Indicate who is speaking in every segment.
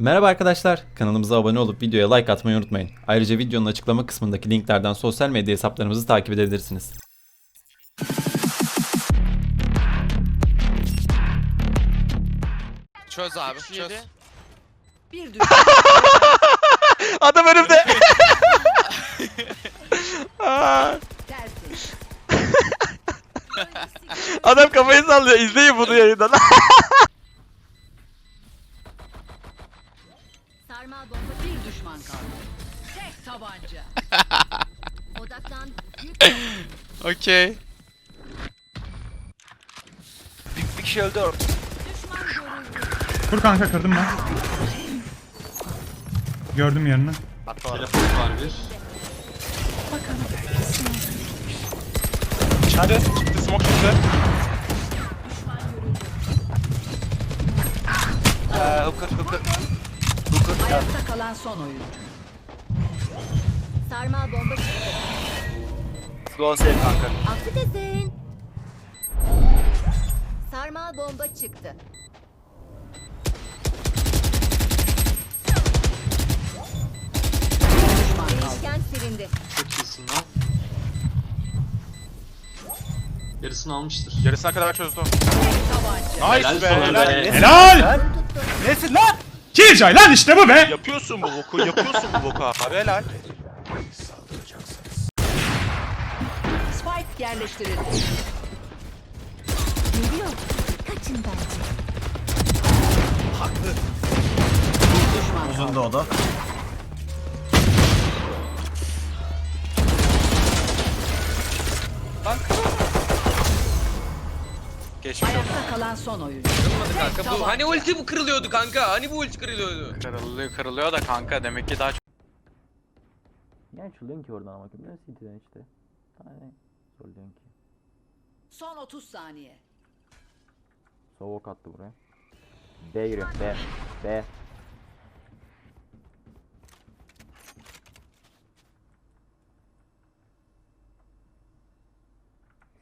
Speaker 1: Merhaba arkadaşlar, kanalımıza abone olup videoya like atmayı unutmayın. Ayrıca videonun açıklama kısmındaki linklerden sosyal medya hesaplarımızı takip edebilirsiniz.
Speaker 2: Çöz abi çöz.
Speaker 3: Bir
Speaker 2: Adam önümde. Adam kafayı sallıyor. İzleyin bunu yayından. Okey. Bir, bir kişi öldü orada.
Speaker 4: Dur kanka kırdım ben. Gördüm yerini.
Speaker 2: Hadi çıktı smoke çıktı. Eee hooker hooker.
Speaker 3: Ayakta kalan son oyun. Sarmal bomba çıktı.
Speaker 2: Go save kanka.
Speaker 3: Affedersin. Sarmal bomba çıktı. Değişken silindi.
Speaker 5: Çok iyisin lan. Yarısını almıştır.
Speaker 2: Yarısına kadar çözdüm. Nice
Speaker 5: Helal
Speaker 2: be.
Speaker 5: sana
Speaker 2: Helal.
Speaker 5: be.
Speaker 2: Nesin?
Speaker 4: Helal!
Speaker 3: Tuttu.
Speaker 2: Nesin lan?
Speaker 4: Killjoy lan işte bu be!
Speaker 2: Yapıyorsun bu boku. Yapıyorsun bu boku abi. Helal.
Speaker 3: Yerleştirildi. Geliyor. Kaçın bence. Haklı. Bir düşman kaldı.
Speaker 6: Uzun da o da.
Speaker 2: Geçmiş olsun.
Speaker 3: Ayakta kalan son oyun.
Speaker 7: Kanka bu hani ulti bu kırılıyordu kanka. Hani bu ulti kırılıyordu.
Speaker 2: Kırılıyor kırılıyor da kanka demek ki daha çok.
Speaker 8: Niye açılıyorsun ki oradan ama kimden CT'den işte. Tane zorluyorsun ki.
Speaker 3: Son 30 saniye.
Speaker 8: Soğuk attı buraya. B giriyor. B. B.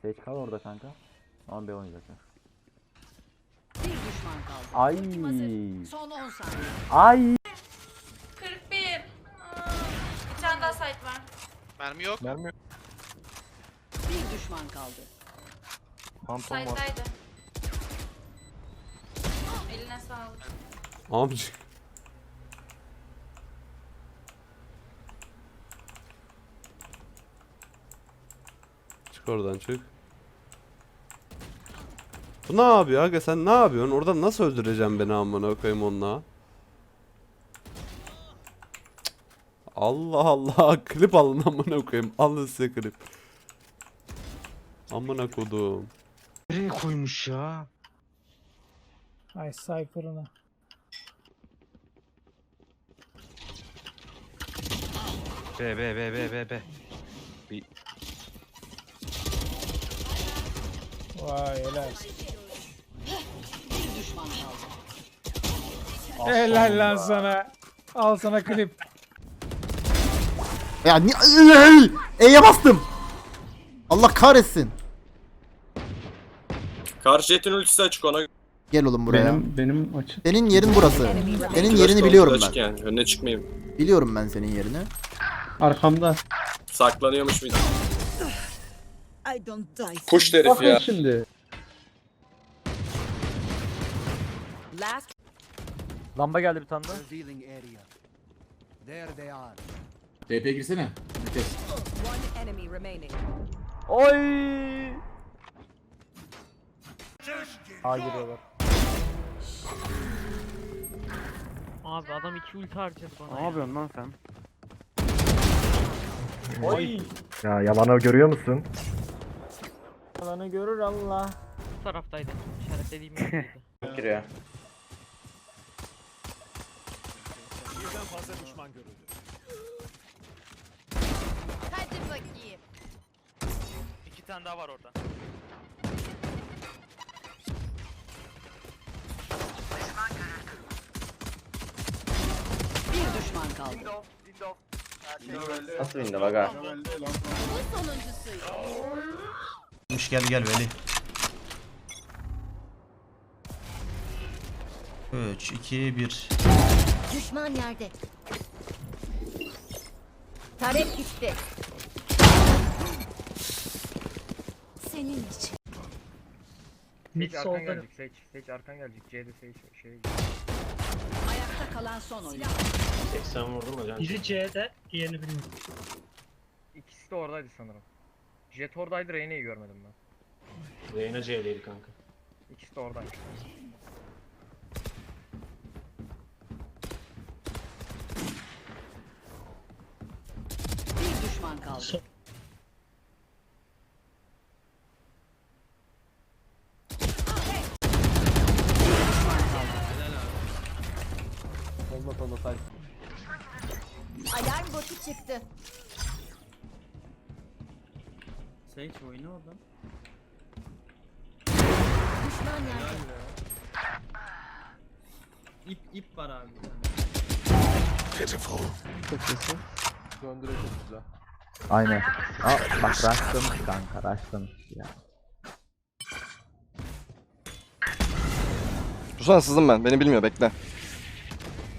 Speaker 8: Seç kal orada kanka. Ama B oynayacaklar.
Speaker 3: Bir düşman kaldı.
Speaker 8: Ay.
Speaker 3: Son 10 saniye.
Speaker 8: Ay.
Speaker 9: 41. Aa, Bir tane daha site var.
Speaker 2: Mermi yok. Mermi yok.
Speaker 3: Bir düşman kaldı.
Speaker 9: Site'daydı. Eline sağlık.
Speaker 10: Amcık. Çık oradan çık. Bu ne yapıyor aga sen ne yapıyorsun? Oradan nasıl öldüreceğim beni amına koyayım onunla? Allah Allah klip alın amına koyayım. Alın size klip. Amına kodum.
Speaker 2: Nereye koymuş ya?
Speaker 4: Ay Cypher'ına.
Speaker 2: B B B B B B.
Speaker 4: Vay helal.
Speaker 3: Bir düşman kaldı.
Speaker 4: Helal lan sana. Al sana klip.
Speaker 6: Ya ni E'ye bastım. Allah kahretsin.
Speaker 5: Karşı jetin ultisi açık ona.
Speaker 6: Gel oğlum buraya.
Speaker 4: Benim benim açık.
Speaker 6: Senin yerin burası. Senin yerini biliyorum
Speaker 5: açık
Speaker 6: ben.
Speaker 5: yani. Önüne çıkmayayım.
Speaker 6: Biliyorum ben senin yerini.
Speaker 4: Arkamda.
Speaker 5: Saklanıyormuş bir
Speaker 3: I don't die.
Speaker 5: Push herif ya.
Speaker 4: şimdi.
Speaker 3: Last
Speaker 8: Lamba geldi bir tane daha.
Speaker 5: TP girsene.
Speaker 3: one enemy remaining.
Speaker 8: Oy. A giriyorlar.
Speaker 7: Abi adam iki ulti harcadı bana.
Speaker 8: Ne yapıyorsun lan sen?
Speaker 6: Ya yalanı görüyor musun?
Speaker 8: Alanı görür Allah.
Speaker 7: Bu taraftaydı. İşaretlediğim yerdeydi.
Speaker 8: Giriyor.
Speaker 9: Hadi bakayım.
Speaker 2: Tane daha var orada.
Speaker 3: bir düşman kaldı.
Speaker 8: Nasıl indi baga?
Speaker 9: Bu sonuncusuydu.
Speaker 6: Gel gel Veli. 3, 2, 1.
Speaker 11: Düşman yerde. Tarek gitti. Senin için.
Speaker 2: Seç arkan gelecek. Seç. Seç arkan gelecek. C'de seç. Şey.
Speaker 3: Ayakta kalan son oyuncu.
Speaker 12: 80 vurdum hocam.
Speaker 13: Biri C'de, diğerini bilmiyorum.
Speaker 2: İkisi de oradaydı sanırım. Jet oradaydı. Reyne'yi görmedim ben.
Speaker 12: Reyna C'deydi kanka.
Speaker 2: İkisi de oradaymış.
Speaker 3: Bir düşman kaldı.
Speaker 8: Solda solda say.
Speaker 11: Alarm botu çıktı.
Speaker 13: Sage oyunu oradan.
Speaker 11: Düşman yerde.
Speaker 13: İp ip var abi.
Speaker 8: Döndürecek güzel. Aynen. Aa, bak rushlamış kanka rushlamış ya.
Speaker 14: Dursana sızdım ben. Beni bilmiyor. Bekle.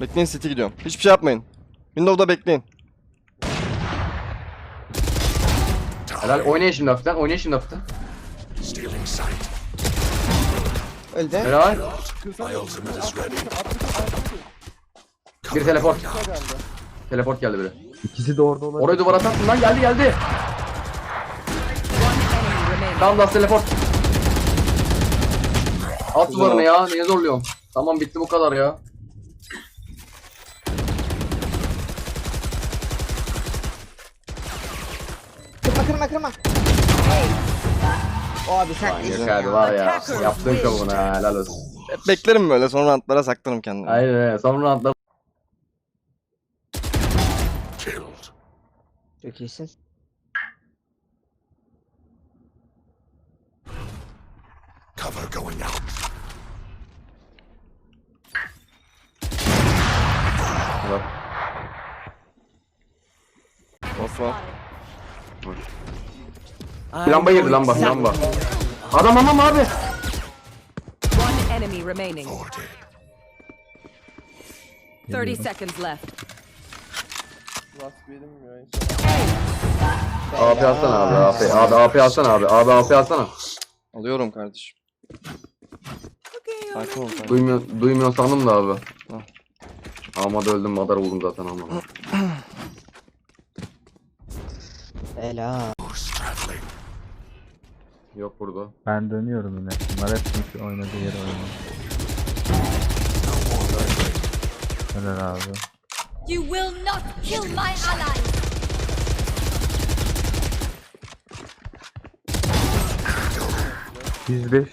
Speaker 14: Bekleyin City gidiyorum. Hiçbir şey yapmayın. Windows'da bekleyin.
Speaker 12: Helal oynayın şimdi hafiften. Oynayın şimdi hafiften.
Speaker 6: Öldü.
Speaker 12: Helal. Bir teleport. Teleport geldi biri.
Speaker 8: İkisi de orada olabilir.
Speaker 12: Orayı duvara atarsın lan geldi geldi. Tamam das teleport. At duvarını ya. Niye zorluyorsun? Tamam bitti bu kadar ya.
Speaker 6: Kırma kırma abi sen
Speaker 12: Yok abi var ya. Yaptığın şovunu ha. Helal olsun.
Speaker 14: Hep beklerim böyle. Sonra antlara saklarım kendimi.
Speaker 12: Aynen sonra atla.
Speaker 6: Çok iyisin.
Speaker 12: Lamba girdi lamba lamba. Adam amam abi.
Speaker 3: One enemy remaining. 30 seconds left.
Speaker 12: AP atsana abi AP. Abi AP atsana abi. Abi AP atsana.
Speaker 14: Alıyorum kardeşim. Sakin ol kardeşim.
Speaker 12: Duymuyor, duymuyor sandım da abi. Ama da öldüm madar oldum zaten ama.
Speaker 6: Ela.
Speaker 12: Yok burada.
Speaker 8: Ben dönüyorum yine. Bunlar hep çünkü oynadığı yere oynuyor. Helal abi.
Speaker 11: You will not kill my ally.
Speaker 8: Biz 5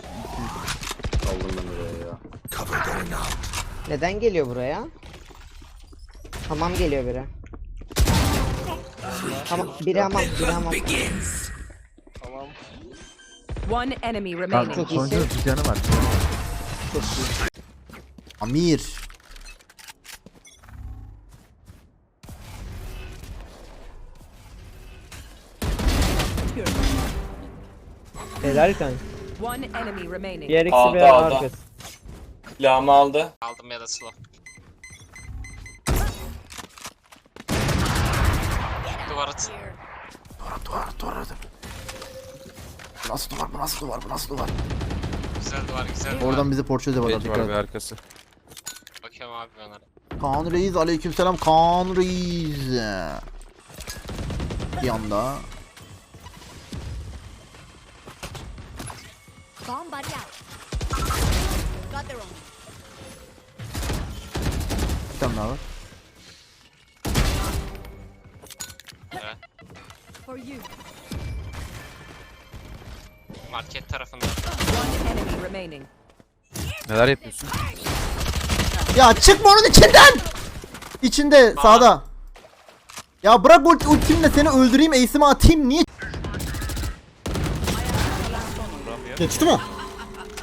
Speaker 12: Aldım ben oraya ya.
Speaker 6: Neden geliyor buraya? Tamam geliyor biri. Tamam biri hamam biri hamam.
Speaker 3: One enemy
Speaker 8: Kanka
Speaker 3: remaining.
Speaker 8: Bir canı var.
Speaker 6: Amir. Helal kanka.
Speaker 3: One enemy remaining.
Speaker 6: Diğer ikisi bir arkası.
Speaker 12: Silahımı aldı.
Speaker 15: Aldım ya da slow. Duvar at.
Speaker 6: Nasıl duvar bu nasıl duvar bu nasıl duvar?
Speaker 15: Güzel duvar güzel duvar.
Speaker 6: Oradan bizi porçöze var dikkat et.
Speaker 10: arkası.
Speaker 15: Bakıyorum abi ben oraya.
Speaker 6: Kaan Reis aleykümselam Kaan Reis. Bir anda.
Speaker 11: Bomb buddy out. Got their own.
Speaker 6: Bir tane daha var.
Speaker 11: For you.
Speaker 15: Market tarafında.
Speaker 10: Neler yapıyorsun?
Speaker 6: Ya çıkma onun içinden. İçinde sağda. Ya bırak ult ultimle seni öldüreyim ace'imi atayım niye? Geçti mi?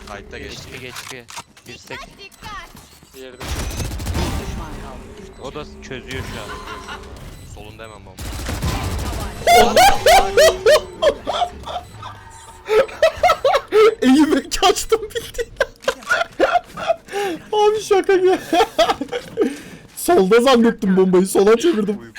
Speaker 2: Kayıtta geçti.
Speaker 15: geçti. Bir tek. Diğeri de.
Speaker 3: Düşman kaldı.
Speaker 2: O da çözüyor şu an. Solunda hemen bomba.
Speaker 6: Eğimi kaçtım bildiğin. Abi şaka gibi. Solda zannettim bombayı sola çevirdim.